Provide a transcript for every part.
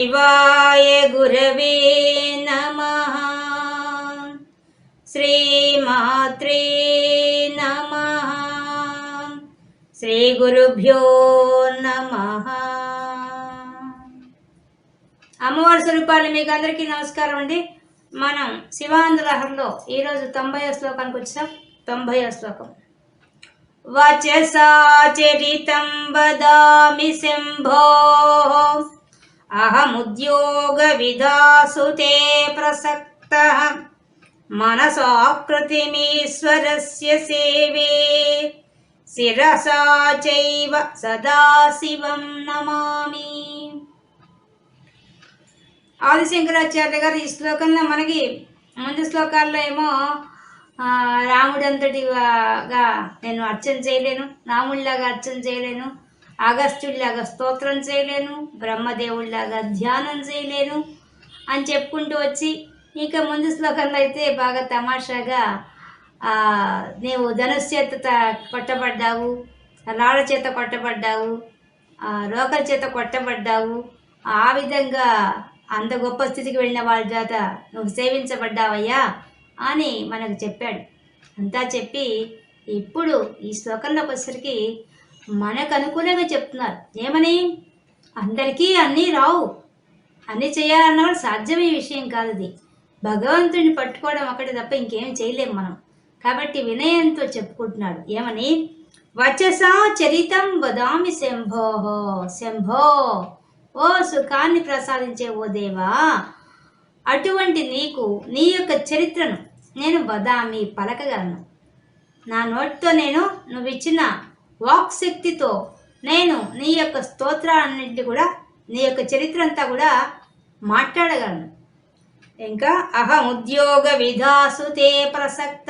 శివాయ గురవే నమ శ్రీమాత్రే నమ శ్రీ గురుభ్యో నమ అమ్మవారి స్వరూపాలు మీకు అందరికీ నమస్కారం అండి. మనం శివాంధ్రహర్లో ఈరోజు తొంభై శ్లోకానికి వచ్చాం తొంభై శ్లోకం. వచసా చరితం వదామి శంభో అహముద్యోగ విధాసు తే ప్రసక్త మనసాకృతిమీశ్వరస్య సేవే శిరసా సదాశివం నమామి ఆదిశంకరాచార్య గారు ఈ శ్లోకంలో మనకి ముందు శ్లోకాల్లో ఏమో రాముడంతటిగా నేను అర్చన చేయలేను రాముడిలాగా అర్చన చేయలేను అగస్త్యుడిలాగా స్తోత్రం చేయలేను బ్రహ్మదేవుడిలాగా ధ్యానం చేయలేను అని చెప్పుకుంటూ వచ్చి ఇంకా ముందు శ్లోకంలో అయితే బాగా తమాషాగా నీవు ధనుసు చేత కొట్టబడ్డావు రాళ్ళ చేత కొట్టబడ్డావు రోకల చేత కొట్టబడ్డావు ఆ విధంగా అంత గొప్ప స్థితికి వెళ్ళిన వాళ్ళ చేత నువ్వు సేవించబడ్డావయ్యా అని మనకు చెప్పాడు. అంతా చెప్పి ఇప్పుడు ఈ శ్లోకంలోకి వచ్చేసరికి మనకు అనుకూలంగా చెప్తున్నారు. ఏమని? అందరికీ అన్నీ రావు. అన్నీ చేయాలన్న కూడా సాధ్యమే విషయం కాదు ఇది. భగవంతుడిని పట్టుకోవడం ఒకటి తప్ప ఇంకేం చేయలేం మనం. కాబట్టి వినయంతో చెప్పుకుంటున్నాడు. ఏమని? వచసా చరితం వదామి శంభోహో శంభో! ఓ సుఖాన్ని ప్రసాదించే ఓ దేవా! అటువంటి నీకు నీ యొక్క చరిత్రను నేను వదామి పలకగలను. నా నోటితో నేను నువ్వు ఇచ్చిన వాక్ శక్తితో నేను నీ యొక్క స్తోత్రాలన్నింటినీ కూడా నీ యొక్క చరిత్ర అంతా కూడా మాట్లాడగలను. ఇంకా అహం ఉద్యోగ విధాసు తే ప్రసక్త.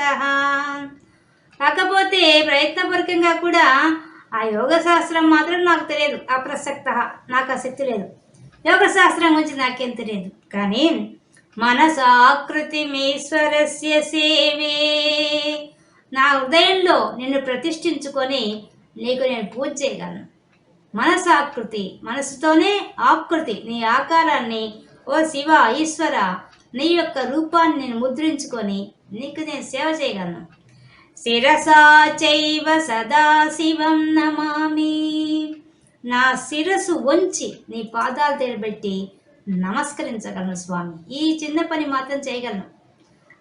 కాకపోతే ప్రయత్నపూర్వకంగా కూడా ఆ యోగ శాస్త్రం మాత్రం నాకు తెలియదు. అప్రసక్త నాకు ఆసక్తి లేదు. యోగ శాస్త్రం గురించి నాకేం తెలియదు. కానీ మనసాకృతిమీశ్వరస్య సేవే. నా హృదయంలో నిన్ను ప్రతిష్ఠించుకొని నీకు నేను పూజ చేయగలను. మనసాకృతి మనసుతోనే ఆకృతి. నీ ఆకారాన్ని ఓ శివ ఈశ్వర నీ యొక్క రూపాన్ని నేను ముద్రించుకొని నీకు నేను సేవ చేయగలను. శిరసా చైవ సదాశివం నమామి. నా శిరసు వంచి నీ పాదాలు తెరబెట్టి నమస్కరించగలను స్వామి. ఈ చిన్న పని మాత్రం చేయగలను.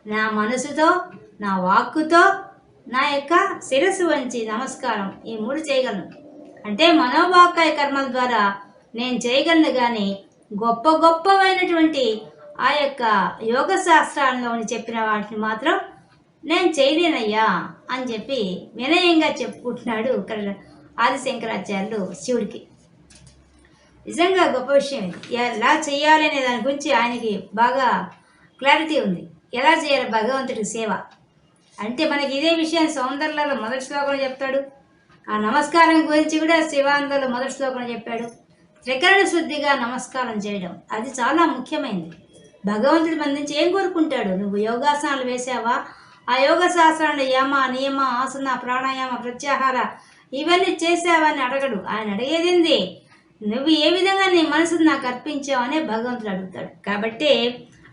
నా మనసుతో నా వాక్కుతో నా యొక్క శిరస్సు వంచి నమస్కారం. ఈ మూడు చేయగలను. అంటే మనోవాకాయ కర్మల ద్వారా నేను చేయగలను కానీ గొప్ప గొప్పవైనటువంటి ఆ యొక్క యోగ శాస్త్రాల్లో చెప్పిన వాటిని మాత్రం నేను చేయలేనయ్యా అని చెప్పి వినయంగా చెప్పుకుంటున్నాడు ఇక్కడ ఆదిశంకరాచార్యులు శివుడికి. నిజంగా గొప్ప విషయం ఇది. ఎలా చేయాలి అనే దాని గురించి ఆయనకి బాగా క్లారిటీ ఉంది. ఎలా చేయాలి? భగవంతుడి సేవ. అంటే మనకి ఇదే విషయం సౌందర్యాలలో మొదటి శ్లోకంలో చెప్తాడు. ఆ నమస్కారం గురించి కూడా శివానందలో మొదటి శ్లోకంలో చెప్పాడు. త్రికరణ శుద్ధిగా నమస్కారం చేయడం అది చాలా ముఖ్యమైనది భగవంతుడి మన నుంచి ఏం కోరుకుంటాడు? నువ్వు యోగాసనాలు వేసావా? ఆ యోగ శాస్త్రాన్ని యమ నియమ ఆసన ప్రాణాయామ ప్రత్యాహార ఇవన్నీ చేసావని అడగడు. ఆయన అడిగేదింది? నువ్వు ఏ విధంగా నీ మనసును నాకు అర్పించావు అనే భగవంతుడు అడుగుతాడు. కాబట్టి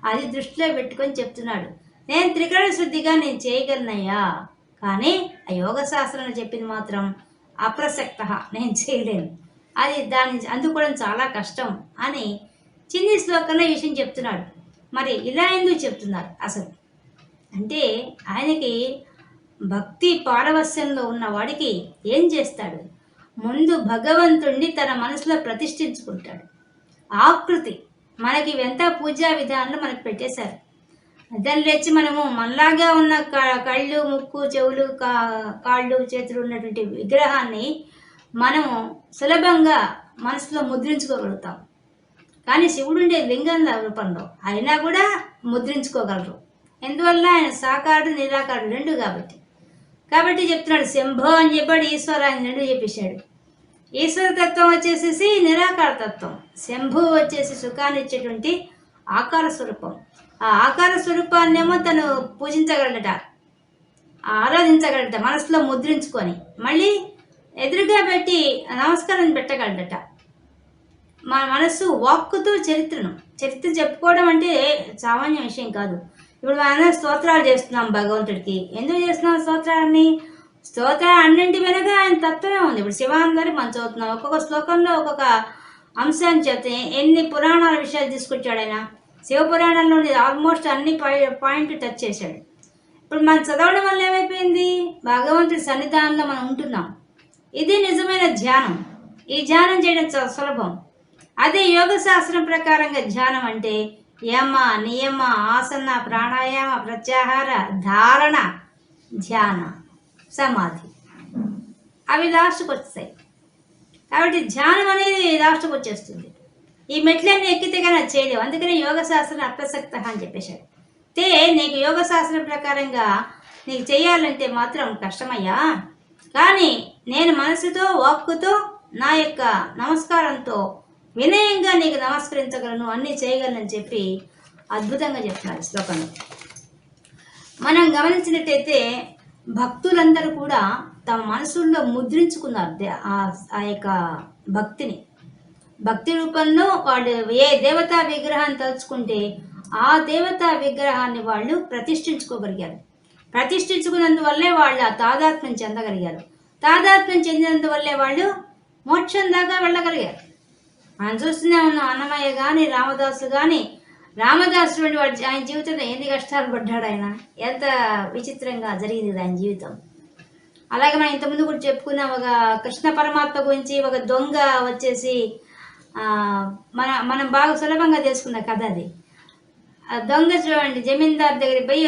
అది దృష్టిలో పెట్టుకొని చెప్తున్నాడు. నేను త్రికరణ శుద్ధిగా నేను చేయగలనయ్యా. కానీ ఆ యోగ శాస్త్రంలో చెప్పింది మాత్రం అప్రసక్త నేను చేయలేను. అది దాన్ని అందుకోవడం చాలా కష్టం అని చిన్ని శ్లోకంలో ఈ విషయం చెప్తున్నాడు. మరి ఇలా ఎందుకు చెప్తున్నారు అసలు? అంటే ఆయనకి భక్తి పారవస్యంలో ఉన్నవాడికి ఏం చేస్తాడు? ముందు భగవంతుణ్ణి తన మనసులో ప్రతిష్ఠించుకుంటాడు. ఆకృతి. మనకి ఎంత పూజా విధానంలో మనకు పెట్టేశారు. దాన్ని లేచి మనము మనలాగా ఉన్న క- కళ్ళు ముక్కు చెవులు కా కాళ్ళు చేతులు ఉన్నటువంటి విగ్రహాన్ని మనము సులభంగా మనసులో ముద్రించుకోగలుగుతాం. కానీ శివుడు ఉండే లింగం రూపంలో అయినా కూడా ముద్రించుకోగలరు. ఎందువల్ల? ఆయన సాకారుడు నిరాకారుడు రెండు కాబట్టి. కాబట్టి చెప్తున్నాడు శంభో అని చెప్పాడు ఈశ్వర అని రెండు చెప్పేశాడు. ఈశ్వర తత్వం వచ్చేసేసి నిరాకార తత్వం. శంభు వచ్చేసి సుఖాన్ని ఇచ్చేటువంటి ఆకార స్వరూపం. ఆ ఆకార స్వరూపాన్నేమో తను పూజించగలడట. ఆరాధించగలడట మనసులో ముద్రించుకొని. మళ్ళీ ఎదురుగా పెట్టి నమస్కారం పెట్టగలడట. మన మనస్సు వాక్కుతో చరిత్రను. చరిత్ర చెప్పుకోవడం అంటే సామాన్య విషయం కాదు. ఇప్పుడు మనం స్తోత్రాలు చేస్తున్నాం భగవంతుడికి. ఎందుకు చేస్తున్నాం స్తోత్రాన్ని స్తోత్రం అన్నింటి వెనక ఆయన తత్వమే ఉంది. ఇప్పుడు శివానందరి మనం చదువుతున్నాం. ఒక్కొక్క శ్లోకంలో ఒక్కొక్క అంశాన్ని చెప్తే ఎన్ని పురాణాల విషయాలు తీసుకొచ్చాడు ఆయన? శివ పురాణంలోని ఆల్మోస్ట్ అన్ని పాయింట్ టచ్ చేశాడు. ఇప్పుడు మనం చదవడం వల్ల ఏమైపోయింది? భగవంతుడి సన్నిధానంలో మనం ఉంటున్నాం. ఇది నిజమైన ధ్యానం. ఈ ధ్యానం చేయడం చాలా సులభం. అదే యోగ శాస్త్రం ప్రకారంగా ధ్యానం అంటే యమ నియమ ఆసన ప్రాణాయామ ప్రత్యాహార ధారణ ధ్యాన సమాధి. అవి లాస్ట్కి వస్తాయి కాబట్టి ధ్యానం అనేది లాస్ట్కి వచ్చేస్తుంది. ఈ మెట్లన్నీ ఎక్కితే కానీ అది చేయలేవు. అందుకనే యోగ శాస్త్రం అప్రసక్త అని చెప్పేశాడు తే నీకు యోగ శాస్త్రం ప్రకారంగా నీకు చేయాలంటే మాత్రం కష్టమయ్యా. కానీ నేను మనసుతో వాక్కుతో నా యొక్క నమస్కారంతో వినయంగా నీకు నమస్కరించగలను అన్నీ చేయగలనని చెప్పి అద్భుతంగా చెప్తున్నారు శ్లోకంలో. మనం గమనించినట్టయితే భక్తులందరూ కూడా తమ మనసుల్లో ముద్రించుకున్నారు ఆ యొక్క భక్తిని. భక్తి రూపంలో వాళ్ళు ఏ దేవతా విగ్రహాన్ని తలుచుకుంటే ఆ దేవతా విగ్రహాన్ని వాళ్ళు ప్రతిష్ఠించుకోగలిగారు. ప్రతిష్ఠించుకున్నందువల్లే వాళ్ళు ఆ తాదాత్మ్యం చెందగలిగారు. తాదాత్మ్యం చెందినందువల్లే వాళ్ళు మోక్షం దాకా వెళ్ళగలిగారు. మనం చూస్తూనే ఉన్నాం అన్నమయ్య కానీ రామదాసు కానీ రామదాసు వంటి వాడు ఆయన జీవితంలో ఎన్ని కష్టాలు పడ్డాడు ఆయన? ఎంత విచిత్రంగా జరిగింది ఆయన జీవితం. అలాగే మనం ఇంతకుముందు కూడా చెప్పుకున్నాం ఒక కృష్ణ పరమాత్మ గురించి ఒక దొంగ వచ్చేసి మన మనం బాగా సులభంగా తెలుసుకున్న కథ అది. ఆ దొంగ చూడండి జమీందార్ దగ్గరికి పోయి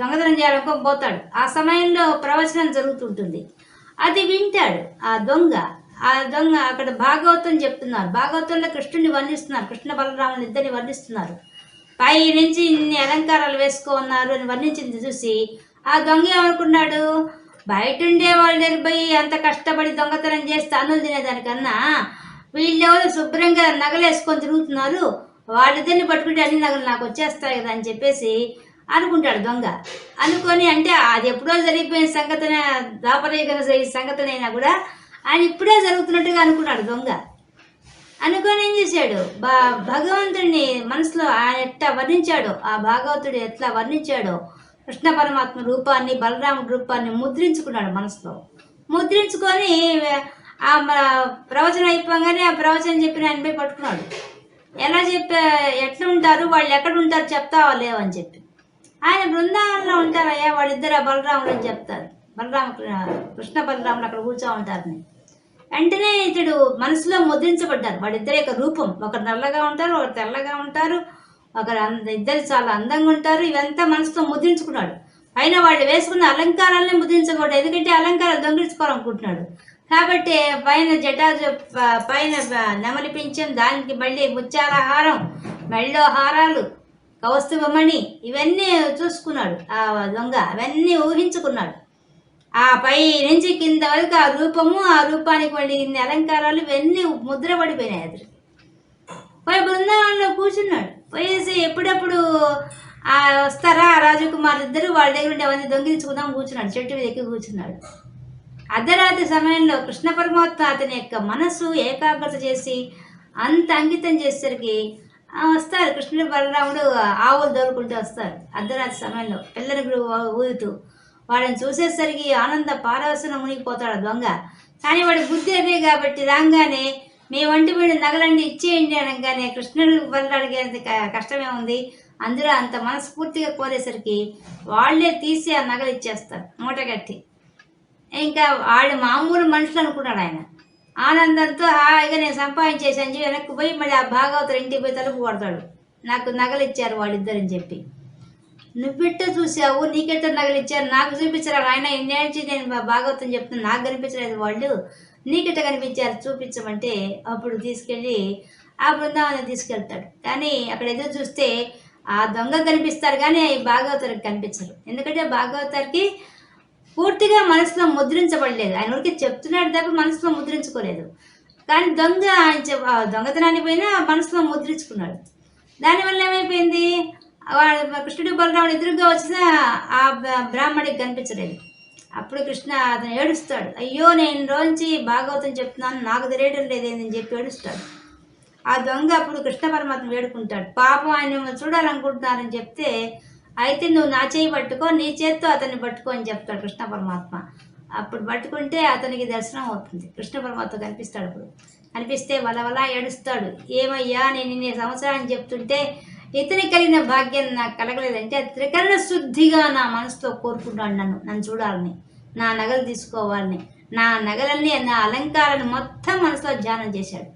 దొంగతనం చేయాలనుకో పోతాడు. ఆ సమయంలో ప్రవచనం జరుగుతుంటుంది. అది వింటాడు ఆ దొంగ. ఆ దొంగ అక్కడ భాగవతం చెప్తున్నారు. భాగవతంలో కృష్ణుని వర్ణిస్తున్నారు. కృష్ణ బలరాముని ఇద్దరిని వర్ణిస్తున్నారు. పై నుంచి ఇన్ని అలంకారాలు వేసుకో ఉన్నారు అని వర్ణించింది చూసి ఆ దొంగ ఏమనుకున్నాడు? బయట ఉండే వాళ్ళ దగ్గర పోయి అంత కష్టపడి దొంగతనం చేస్తే అన్నులు తినేదానికన్నా వీళ్ళెవరు శుభ్రంగా నగలేసుకొని తిరుగుతున్నారు? వాళ్ళిద్దరిని పట్టుకుంటే అన్ని నగలు నాకు వచ్చేస్తాయి కదా అని చెప్పేసి అనుకుంటాడు దొంగ. అనుకొని అంటే అది ఎప్పుడో జరిగిపోయిన సంగతిన దాపరేగన సంగతినైనా కూడా ఆయన ఇప్పుడే జరుగుతున్నట్టుగా అనుకున్నాడు దొంగ. అనుకొని ఏం చేశాడు? బా భగవంతుడిని మనసులో ఆయన ఎట్లా వర్ణించాడో ఆ భాగవతుడు ఎట్లా వర్ణించాడో కృష్ణ పరమాత్మ రూపాన్ని బలరాముడి రూపాన్ని ముద్రించుకున్నాడు మనసులో. ముద్రించుకొని ఆ ప్రవచనం అయిపోగానే ఆ ప్రవచనం చెప్పిన ఆయన పోయి పట్టుకున్నాడు. ఎలా చెప్పే ఎట్లా ఉంటారు వాళ్ళు ఎక్కడ ఉంటారు చెప్తావా లేవని చెప్పి. ఆయన బృందావనంలో ఉంటారయ్యా వాళ్ళిద్దరు ఆ అని చెప్తారు. బలరామ కృష్ణ బలరాములు అక్కడ కూర్చో ఉంటారని వెంటనే ఇతడు మనసులో ముద్రించబడ్డారు. వాళ్ళిద్దరి యొక్క రూపం. ఒకరు నల్లగా ఉంటారు ఒకరు తెల్లగా ఉంటారు ఒకరు అంద ఇద్దరు చాలా అందంగా ఉంటారు. ఇవంతా మనసులో ముద్రించుకున్నాడు. అయినా వాళ్ళు వేసుకున్న అలంకారాలనే ముద్రించకూడదు ఎందుకంటే అలంకారాలు దొంగిలించుకోవాలనుకుంటున్నాడు. కాబట్టి పైన జటాజు పైన నెమలి పింఛం దానికి మళ్ళీ ముత్యాల హారం మెళ్ళో హారాలు కౌస్తుభమణి ఇవన్నీ చూసుకున్నాడు ఆ దొంగ. అవన్నీ ఊహించుకున్నాడు. ఆ పై నుంచి కింద వరకు ఆ రూపము ఆ రూపానికి మళ్ళీ ఇన్ని అలంకారాలు ఇవన్నీ ముద్ర పడిపోయినాయి అతనికి పోయి బృందావనంలో కూర్చున్నాడు. పోయేసి ఎప్పుడప్పుడు వస్తారా ఆ రాజకుమార్ ఇద్దరు వాళ్ళ దగ్గర ఉండి అవన్నీ దొంగిలించుకుందాం కూర్చున్నాడు. చెట్టు మీద ఎక్కి కూర్చున్నాడు. అర్ధరాత్రి సమయంలో కృష్ణ పరమాత్మ అతని యొక్క మనసు ఏకాగ్రత చేసి అంత అంకితం చేసేసరికి వస్తారు కృష్ణుడు బలరాముడు ఆవులు దొరుకుంటూ వస్తారు అర్ధరాత్రి సమయంలో పిల్లల ఊదుతూ వాడిని చూసేసరికి ఆనంద పారవసన మునిగిపోతాడు దొంగ. కానీ వాడి బుద్ధి అదే కాబట్టి రాగానే మీ వంటి వీడు నగలన్నీ ఇచ్చేయండి అనగానే కృష్ణుడు బలరాడికి అంత క- కష్టమే ఉంది. అందులో అంత మనస్ఫూర్తిగా కోరేసరికి వాళ్ళే తీసి ఆ నగలు ఇచ్చేస్తారు మూటగట్టి. ఇంకా వాళ్ళు మామూలు మనుషులు అనుకున్నాడు ఆయన. ఆనందంతో హాయిగా నేను సంపాదించేసాను చెప్పి వెనక్కి పోయి మళ్ళీ ఆ భాగవతులు ఇంటికి పోయి తలుపు కొడతాడు. నాకు నగలు ఇచ్చారు వాళ్ళిద్దరని చెప్పి. నువ్వెట్ట చూసావు? నీకెట్ట నగలు ఇచ్చారు నాకు చూపించరా ఆయన ఇన్నేళ్ళ నేను భాగవతం చెప్తున్నా. నాకు కనిపించలేదు వాళ్ళు. నీకెట్ట కనిపించారు? చూపించమంటే అప్పుడు తీసుకెళ్ళి ఆ బృందావనం తీసుకెళ్తాడు. కానీ అక్కడ ఎదురు చూస్తే ఆ దొంగ కనిపిస్తారు కానీ భాగవతరికి కనిపించరు. ఎందుకంటే భాగవతరికి పూర్తిగా మనసులో ముద్రించబడలేదు. ఆయన ఊరికి చెప్తున్నాడు తప్ప మనసులో ముద్రించుకోలేదు. కానీ దొంగ ఆయన దొంగతనాన్ని పోయినా మనసులో ముద్రించుకున్నాడు. దానివల్ల ఏమైపోయింది? వాడు కృష్ణుడు బలరాముడు ఎదురుగా వచ్చిన ఆ బ్రాహ్మడికి కనిపించలేదు. అప్పుడు కృష్ణ అతను ఏడుస్తాడు. అయ్యో నేను రోజు భాగవతం చెప్తున్నాను నాకు తెలియడం లేదేందని చెప్పి ఏడుస్తాడు. ఆ దొంగ అప్పుడు కృష్ణ పరమాత్మ వేడుకుంటాడు. పాపం ఆయన చూడాలనుకుంటున్నారని చెప్తే అయితే నువ్వు నా చేయి పట్టుకో నీ చేత్తో అతన్ని పట్టుకో అని చెప్తాడు కృష్ణ పరమాత్మ. అప్పుడు పట్టుకుంటే అతనికి దర్శనం అవుతుంది. కృష్ణ పరమాత్మ కనిపిస్తాడు అప్పుడు. కనిపిస్తే వలవలా ఏడుస్తాడు. ఏమయ్యా నేను ఇన్ని సంవత్సరాన్ని చెప్తుంటే ఇతని కలిగిన భాగ్యం నాకు కలగలేదంటే త్రికరణ శుద్ధిగా నా మనసుతో కోరుకుంటాడు నన్ను. నన్ను చూడాలని నా నగలు తీసుకోవాలని నా నగలన్నీ నా అలంకారాన్ని మొత్తం మనసులో ధ్యానం చేశాడు.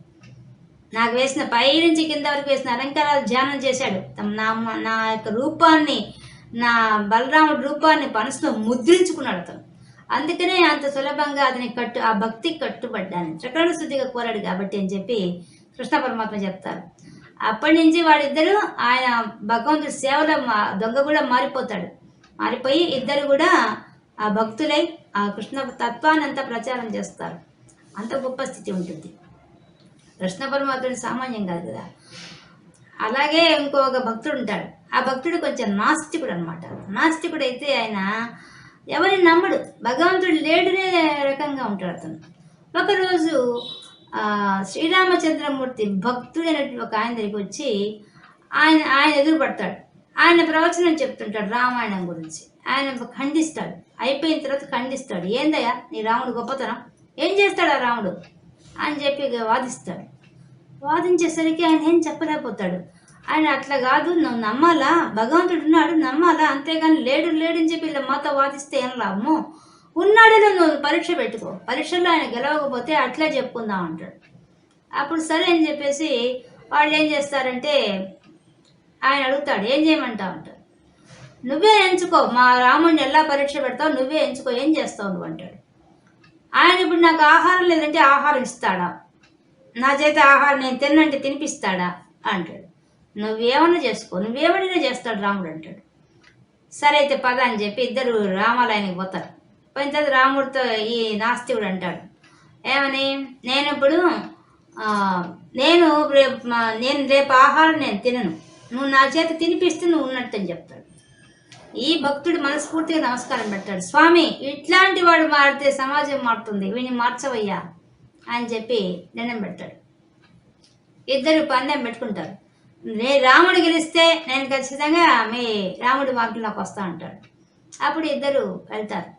నాకు వేసిన పై నుంచి కింద వరకు వేసిన అలంకారాలు ధ్యానం చేశాడు. తమ- నా నా యొక్క రూపాన్ని నా బలరాముడి రూపాన్ని మనసులో ముద్రించుకున్నాడు అతను. అందుకనే అంత సులభంగా అతని కట్టు ఆ భక్తికి కట్టుబడ్డాను. త్రికరణ శుద్ధిగా కోరాడు కాబట్టి అని చెప్పి కృష్ణ పరమాత్మ చెప్తారు. అప్పటి నుంచి వాళ్ళిద్దరూ ఆయన భగవంతుడి సేవలో మా- దొంగ కూడా మారిపోతాడు. మారిపోయి ఇద్దరు కూడా ఆ భక్తులై ఆ కృష్ణ తత్వాన్ని అంతా ప్రచారం చేస్తారు. అంత గొప్ప స్థితి ఉంటుంది. కృష్ణ పరమాత్ముడు సామాన్యం కాదు కదా. అలాగే ఇంకొక భక్తుడు ఉంటాడు. ఆ భక్తుడు కొంచెం నాస్తికుడు అనమాట నాస్తికుడు అయితే ఆయన ఎవరిని నమ్మడు. భగవంతుడు లేడునే రకంగా ఉంటాడు అతను. ఒకరోజు శ్రీరామచంద్రమూర్తి శ్రీరామచంద్రమూర్తి భక్తుడైనటువంటి ఒక ఆయన దగ్గరికి వచ్చి ఆయన ఆయన ఎదురుపడతాడు ఆయన ప్రవచనం చెప్తుంటాడు రామాయణం గురించి. ఆయన ఖండిస్తాడు. అయిపోయిన తర్వాత ఖండిస్తాడు. ఏందయ్యా? నీ రాముడు గొప్పతనం. ఏం చేస్తాడు ఆ రాముడు? అని చెప్పి వాదిస్తాడు. వాదించేసరికి ఆయన ఏం చెప్పలేకపోతాడు. ఆయన అట్లా కాదు నువ్వు నమ్మాలా? భగవంతుడు ఉన్నాడు నమ్మాలా? అంతేగాని లేడు లేడని చెప్పి ఇలా మాతో వాదిస్తే ఏం లాభము? ఉన్నాడేలో నువ్వు పరీక్ష పెట్టుకో. పరీక్షల్లో ఆయన గెలవకపోతే అట్లే చెప్పుకుందాం అంటాడు. అప్పుడు సరే అని చెప్పేసి వాళ్ళు ఏం చేస్తారంటే ఆయన అడుగుతాడు ఏం చేయమంటావు? అంటాడు. నువ్వే ఎంచుకో మా రాముడిని ఎలా పరీక్ష పెడతావు నువ్వే ఎంచుకో ఏం చేస్తావు నువ్వు? అంటాడు. ఆయన ఇప్పుడు నాకు ఆహారం లేదంటే ఆహారం ఇస్తాడా? నా చేత ఆహారం నేను తిన్నంటే తినిపిస్తాడా? అంటాడు. నువ్వేమన్నా చేసుకో నువ్వేమన్నా చేస్తాడు రాముడు అంటాడు. సరే అయితే పద అని చెప్పి ఇద్దరు రామాలయానికి పోతారు. పోయిన తర్వాత రాముడితో ఈ నాస్తికుడు అంటాడు. ఏమని? నేను ఇప్పుడు నేను రేపు నేను రేపు ఆహారం నేను తినను. నువ్వు నా చేత తినిపిస్తే నువ్వు ఉన్నట్టు అని చెప్తాడు. ఈ భక్తుడు మనస్ఫూర్తిగా నమస్కారం పెట్టాడు స్వామి ఇట్లాంటి వాడు మారితే సమాజం మారుతుంది. వీని మార్చవయ్యా? అని చెప్పి దండం పెడతాడు. ఇద్దరు పందెం పెట్టుకుంటారు. నే రాముడు గెలిస్తే నేను ఖచ్చితంగా మీ రాముడి నాకు వస్తా అంటాడు అప్పుడు ఇద్దరు వెళ్తారు.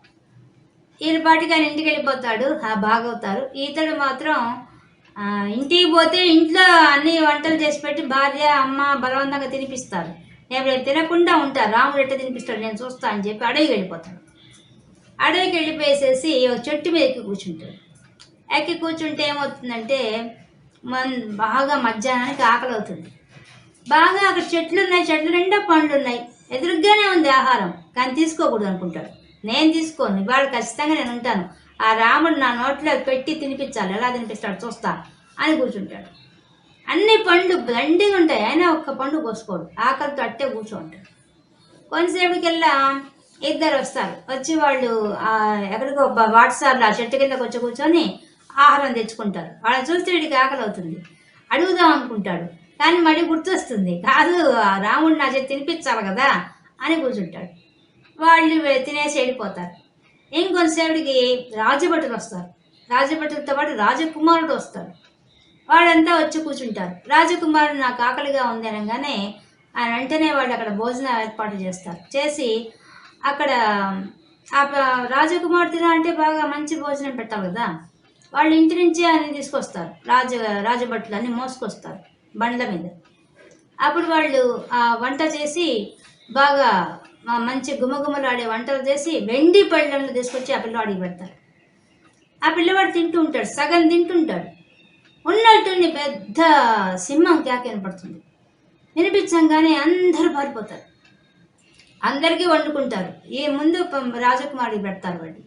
ఈయన పాటికి ఆయన ఇంటికి వెళ్ళిపోతాడు. ఆ బాగవుతారు. ఈతడు మాత్రం ఇంటికి పోతే ఇంట్లో అన్ని వంటలు చేసి పెట్టి భార్య అమ్మ బలవంతంగా తినిపిస్తారు. నేను తినకుండా ఉంటా రాముడు ఎట్ట తినిపిస్తాడు నేను చూస్తా అని చెప్పి అడవికి వెళ్ళిపోతాడు. అడవికి వెళ్ళిపోయేసేసి ఒక చెట్టు మీద ఎక్కి కూర్చుంటాడు. ఎక్కి కూర్చుంటే ఏమవుతుందంటే మన బాగా మధ్యాహ్నానికి ఆకలి అవుతుంది. బాగా అక్కడ చెట్లు ఉన్నాయి చెట్లు నిండా పండ్లు ఉన్నాయి. ఎదురుగ్గానే ఉంది ఆహారం కానీ తీసుకోకూడదు అనుకుంటాడు. నేను తీసుకోను ఇవాళ ఖచ్చితంగా నేను ఉంటాను. ఆ రాముడు నా నోట్లో పెట్టి తినిపించాలి ఎలా తినిపిస్తాడు చూస్తా అని కూర్చుంటాడు. అన్ని పండ్లు దండిగా ఉంటాయి. అయినా ఒక్క పండు కోసుకోడు ఆకలితో అట్టే కూర్చోంటాడు కొంతసేపటికెల్లా ఇద్దరు వస్తారు. వచ్చి వాళ్ళు ఎక్కడికో వాట్సాప్లో ఆ చెట్టు కిందకు వచ్చి కూర్చొని ఆహారం తెచ్చుకుంటారు. వాళ్ళని చూస్తే వీడికి ఆకలి అవుతుంది అడుగుదాం అనుకుంటాడు. కానీ మళ్ళీ గుర్తొస్తుంది. కాదు రాముడు నా చేతి తినిపించాలి కదా అని కూర్చుంటాడు. వాళ్ళు తినేసి వెళ్ళిపోతారు. ఇంకొంతసేపటికి రాజభటులు వస్తారు. రాజభటులతో పాటు రాజకుమారుడు వస్తాడు. వాళ్ళంతా వచ్చి కూర్చుంటారు. రాజకుమారుడు నాకు ఆకలిగా ఉంది అనగానే ఆయన వెంటనే వాళ్ళు అక్కడ భోజనం ఏర్పాటు చేస్తారు. చేసి అక్కడ ఆ ప- రాజకుమారుడు తిన అంటే బాగా మంచి భోజనం పెట్టాలి కదా. వాళ్ళు ఇంటి నుంచి ఆయన తీసుకొస్తారు. రాజ రాజభట్లు అన్ని మోసుకొస్తారు బండ్ల మీద. అప్పుడు వాళ్ళు ఆ వంట చేసి బాగా మంచి గుమగుమలాడే వంటలు చేసి వెండి పళ్ళంలో తీసుకొచ్చి ఆ పిల్లవాడికి పెడతారు. ఆ పిల్లవాడు తింటూ ఉంటాడు. సగం తింటుంటాడు ఉన్నట్టుండి పెద్ద సింహం కేక వినపడుతుంది. వినిపించంగానే అందరూ పారిపోతారు. అందరికీ వండుకుంటారు. ఈ ముందు రాజకుమారి పెడతారు వాడిని.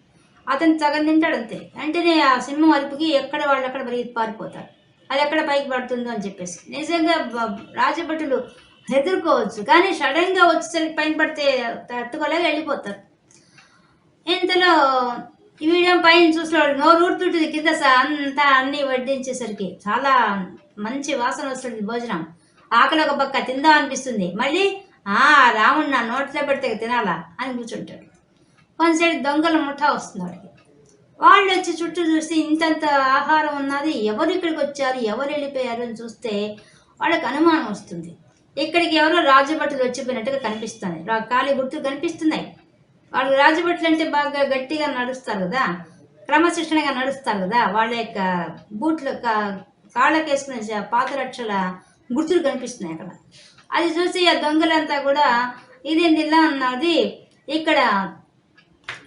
అతను సగం తింటాడు అంతే. వెంటనే ఆ సింహం అరుపుకి ఎక్కడ వాళ్ళు అక్కడ పరిగెత్తి పారిపోతారు. అది ఎక్కడ పైకి పడుతుందో అని చెప్పేసి. నిజంగా రాజభటులు ఎదుర్కోవచ్చు. కానీ సడన్గా వచ్చేసరికి పైన పడితే తట్టుకోలేక వెళ్ళిపోతారు. ఇంతలో ఈ వీడియో పైన చూసినాడు నోరు ఊరుతుంటుంది కింద స- అంతా అన్ని వడ్డించేసరికి. చాలా మంచి వాసన వస్తుంది భోజనం. ఆకలి ఒక పక్క తిందాం అనిపిస్తుంది. మళ్ళీ ఆ రాముడు నా నోట్లో పెడితే తినాలా అని కూర్చుంటాడు. కొంతసేపు దొంగల ముఠా వస్తుంది వాడికి. వాళ్ళు వచ్చి చుట్టూ చూస్తే ఇంతంత ఆహారం ఉన్నది ఎవరు ఇక్కడికి వచ్చారు ఎవరు వెళ్ళిపోయారు అని చూస్తే వాళ్ళకి అనుమానం వస్తుంది. ఇక్కడికి ఎవరో రాజభటులు వచ్చిపోయినట్టుగా కనిపిస్తుంది. ఖాళీ గుర్తులు కనిపిస్తున్నాయి. వాళ్ళు రాజభట్లు అంటే బాగా గట్టిగా నడుస్తారు కదా క్రమశిక్షణగా నడుస్తారు కదా వాళ్ళ యొక్క బూట్లు కా- పాతరక్షల పాత గుర్తులు కనిపిస్తున్నాయి అక్కడ. అది చూసి ఆ దొంగలంతా కూడా ఇదేంటి ఇలా అన్నది ఇక్కడ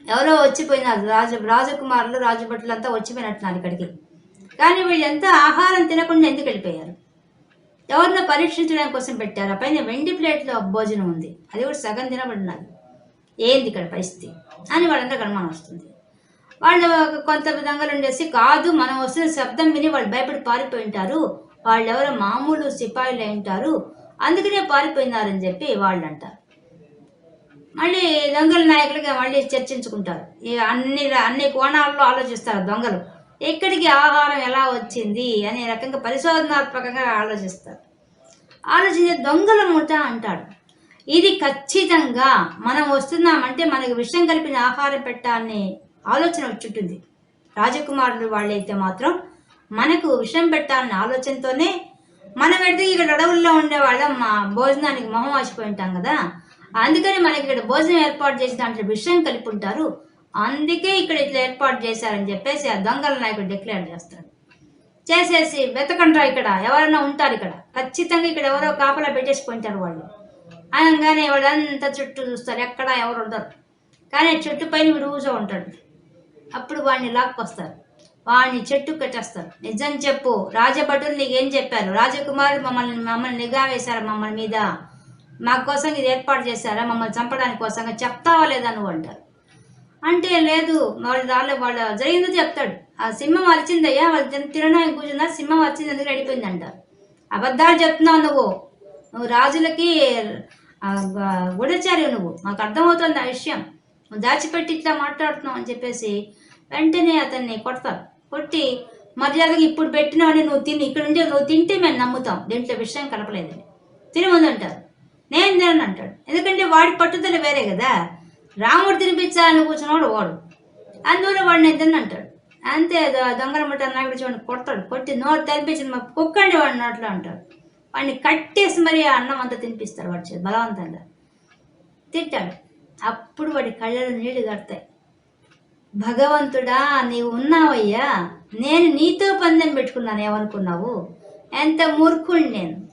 ఎవరో వచ్చిపోయినారు రాజు రాజకుమారులు రాజభటులు అంతా వచ్చిపోయినట్టున్నారు ఇక్కడికి. కానీ వీళ్ళంతా ఆహారం తినకుండా ఎందుకు వెళ్ళిపోయారు? ఎవరినో పరీక్షించడం కోసం పెట్టారు ఆ పైన వెండి ప్లేట్లో భోజనం ఉంది. అది కూడా సగం తినబడినది. ఏంది ఇక్కడ పరిస్థితి అని వాళ్ళందరూ అనుమానం వస్తుంది. వాళ్ళు కొంత దొంగలు ఉండేసి కాదు మనం వస్తున్న శబ్దం విని వాళ్ళు భయపడి పారిపోయి ఉంటారు. వాళ్ళు ఎవరో మామూలు సిపాయిలు అయి ఉంటారు. అందుకనే పారిపోయినారని చెప్పి వాళ్ళు అంటారు మళ్ళీ దొంగల నాయకులుగా మళ్ళీ చర్చించుకుంటారు. ఈ అన్ని అన్ని కోణాల్లో ఆలోచిస్తారు దొంగలు. ఎక్కడికి ఆహారం ఎలా వచ్చింది అనే రకంగా పరిశోధనాత్మకంగా ఆలోచిస్తారు. ఆలోచించే దొంగల ముఠ అంటాడు. ఇది ఖచ్చితంగా మనం వస్తున్నామంటే మనకి విషం కలిపిన ఆహారం పెట్టాలనే ఆలోచన వచ్చుంటుంది. రాజకుమారులు వాళ్ళైతే మాత్రం మనకు విషం పెట్టాలనే ఆలోచనతోనే మనం పెడితే ఇక్కడ అడవుల్లో ఉండే వాళ్ళం మా భోజనానికి మొహం వాసిపోయి ఉంటాం కదా. అందుకని మనకి ఇక్కడ భోజనం ఏర్పాటు చేసి దాంట్లో విషయం కలిపి ఉంటారు. అందుకే ఇక్కడ ఇట్లా ఏర్పాటు చేశారని చెప్పేసి ఆ దొంగల నాయకుడు డిక్లేర్ చేస్తాడు. చేసేసి వెతకండ్రా ఇక్కడ ఎవరైనా ఉంటారు ఇక్కడ. ఖచ్చితంగా ఇక్కడ ఎవరో కాపలా పెట్టేసి పోయింటారు వాళ్ళు. అనగానే వాళ్ళంతా చుట్టూ చూస్తారు ఎక్కడ ఎవరు ఉండరు. కానీ చెట్టు పైన వీడు ఉంటాడు. అప్పుడు వాడిని లాక్కొస్తారు. వాడిని చెట్టు కట్టేస్తారు. నిజం చెప్పు. రాజభటులు నీకేం చెప్పారు? రాజకుమారులు మమ్మల్ని మమ్మల్ని నిఘా వేశారా మమ్మల్ని మీద? మా కోసం ఇది ఏర్పాటు చేశారా? మమ్మల్ని చంపడానికి కోసంగా చెప్తావా లేదా నువ్వు అంటారు. అంటే లేదు వాళ్ళు రాలే వాళ్ళు జరిగిందో చెప్తాడు. ఆ సింహం అరిచిందయ్యా వాళ్ళు తినడానికి కూర్చున్నా సింహం వచ్చింది ఎందుకు అడిపోయింది అంటారు. అబద్ధాలు చెప్తున్నావు నువ్వు. నువ్వు రాజులకి ఆ, గూఢచారి నువ్వు. మాకు అర్థమవుతుంది ఆ విషయం. నువ్వు దాచిపెట్టి ఇట్లా మాట్లాడుతున్నావు అని చెప్పేసి వెంటనే అతన్ని కొడతారు కొట్టి మర్యాదగా ఇప్పుడు పెట్టినవని నువ్వు తిని ఇక్కడ ఉండి నువ్వు తింటే మేము నమ్ముతాం. దీంట్లో విషయం కలపలేదని తిని ముందంటారు నేను తినను అంటాడు. ఎందుకంటే వాడి పట్టుదల వేరే కదా. రాముడు తినిపించాలని కూర్చున్నవాడు వాడు. అందువల్ల వాడు నేను తిన్న అంటాడు. అంతే దొంగల ముట్ట నాయుడు చూడండి కొడతాడు. కొట్టి నోరు తెరిపించింది మా కుక్కండి వాడిని నోట్లో అంటాడు. వాడిని కట్టేసి మరి ఆ అన్నం అంతా తినిపిస్తారు వాడి చేతి బలవంతంగా. తిట్టాడు అప్పుడు వాడి కళ్ళలో నీళ్ళు కడతాయి. భగవంతుడా నీవు ఉన్నావయ్యా. నేను నీతో పందెం పెట్టుకున్నాను ఏమనుకున్నావు? ఎంత మూర్ఖుడు నేను.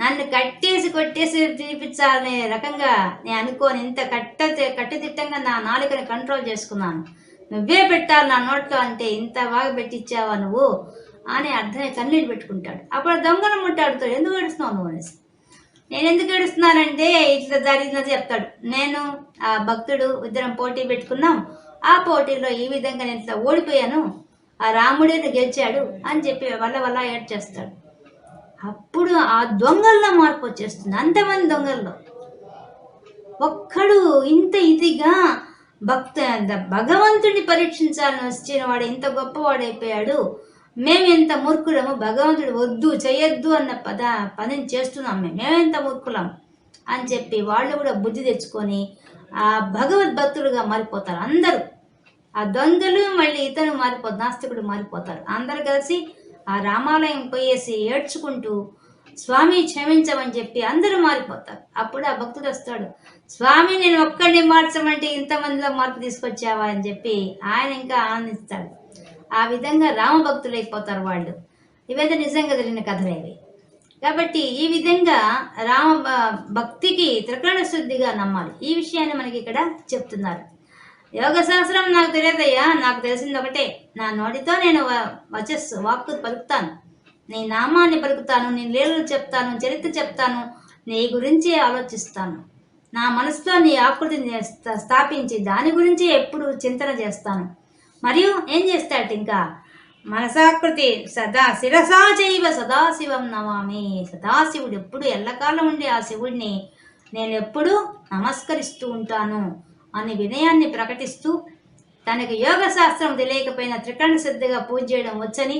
నన్ను కట్టేసి కొట్టేసి తినిపించాలనే రకంగా నేను అనుకోని ఇంత కట్ట కట్టుదిట్టంగా నా నాలుకని కంట్రోల్ చేసుకున్నాను. నువ్వే పెట్టాలి నా నోట్లో అంటే ఇంత బాగా పెట్టించావా నువ్వు? అని అర్థమే కన్నీళ్ళు పెట్టుకుంటాడు. అప్పుడు దొంగను ముట్టాడుతాడు ఎందుకు ఏడుస్తున్నావు నువ్వు? అనేసి. నేను ఎందుకు ఏడుస్తున్నానంటే ఇట్లా జరిగినది చెప్తాడు. నేను ఆ భక్తుడు ఇద్దరం పోటీ పెట్టుకున్నాం. ఆ పోటీలో ఈ విధంగా నేను ఇట్లా ఓడిపోయాను. ఆ రాముడే గెలిచాడు అని చెప్పి వల్ల వల్ల ఏడ్ చేస్తాడు. అప్పుడు ఆ దొంగల్లో మార్పు వచ్చేస్తుంది. అంతమంది దొంగల్లో. ఒక్కడు ఇంత ఇదిగా భక్త భగవంతుడిని పరీక్షించాలని వచ్చిన వాడు ఇంత గొప్పవాడైపోయాడు. మేము ఎంత మూర్ఖులము భగవంతుడు వద్దు చేయొద్దు అన్న పద పనిని చేస్తున్నాం మేము. మేమెంత మూర్ఖులం అని చెప్పి వాళ్ళు కూడా బుద్ధి తెచ్చుకొని ఆ భగవద్భక్తులుగా మారిపోతారు అందరూ. ఆ దొంగలు మళ్ళీ ఇతను మారిపోతారు నాస్తికుడు మారిపోతారు. అందరు కలిసి ఆ రామాలయం పోయేసి ఏడ్చుకుంటూ స్వామి క్షమించమని చెప్పి అందరూ మారిపోతారు. అప్పుడు ఆ భక్తుడు వస్తాడు స్వామి నేను ఒక్కడిని మార్చమంటే ఇంతమందిలో మార్పు తీసుకొచ్చావా? అని చెప్పి ఆయన ఇంకా ఆనందిస్తాడు. ఆ విధంగా రామభక్తులైపోతారు వాళ్ళు. ఇవైతే నిజంగా జరిగిన కథలేవి. కాబట్టి ఈ విధంగా రామ భ- భక్తికి త్రికరణ శుద్ధిగా నమ్మాలి. ఈ విషయాన్ని మనకి ఇక్కడ చెప్తున్నారు. యోగ శాస్త్రం నాకు తెలియదయ్యా నాకు తెలిసింది ఒకటే. నా నోటితో నేను వ- వచస్సు వాక్కు పలుకుతాను. నీ నామాన్ని పలుకుతాను నీ లీలలు చెప్తాను చరిత్ర చెప్తాను నీ గురించి ఆలోచిస్తాను. నా మనసులో నీ ఆకృతిని స్థాపించి దాని గురించి ఎప్పుడు చింతన చేస్తాను. మరియు ఏం చేస్తాడు ఇంకా? మనసాకృతి సదా శిరసా చైవ సదాశివం నమామి. సదాశివుడు ఎప్పుడు ఎల్లకాలం ఉండే ఆ శివుడిని నేను ఎప్పుడూ నమస్కరిస్తూ ఉంటాను అని వినయాన్ని ప్రకటిస్తూ తనకు యోగ శాస్త్రం తెలియకపోయినా త్రికరణ శ్రద్ధగా పూజ చేయడం వచ్చని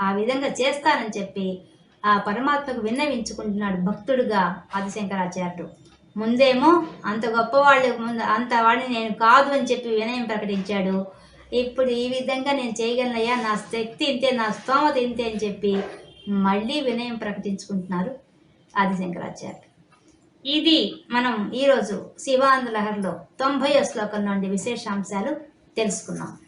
ఆ విధంగా చేస్తానని చెప్పి ఆ పరమాత్మకు విన్నవించుకుంటున్నాడు భక్తుడుగా ఆదిశంకరాచార్యుడు. ముందేమో అంత గొప్పవాళ్ళు ముందు అంత వాడిని నేను కాదు అని చెప్పి వినయం ప్రకటించాడు. ఇప్పుడు ఈ విధంగా నేను చేయగలనయ్యా నా శక్తి ఇంతే నా స్తోమత ఇంతే అని చెప్పి మళ్ళీ వినయం ప్రకటించుకుంటున్నారు ఆదిశంకరాచార్య. ఇది మనం ఈరోజు శివానంద లహరిలో తొంభై శ్లోకం నుండి విశేషాంశాలు తెలుసుకున్నాం.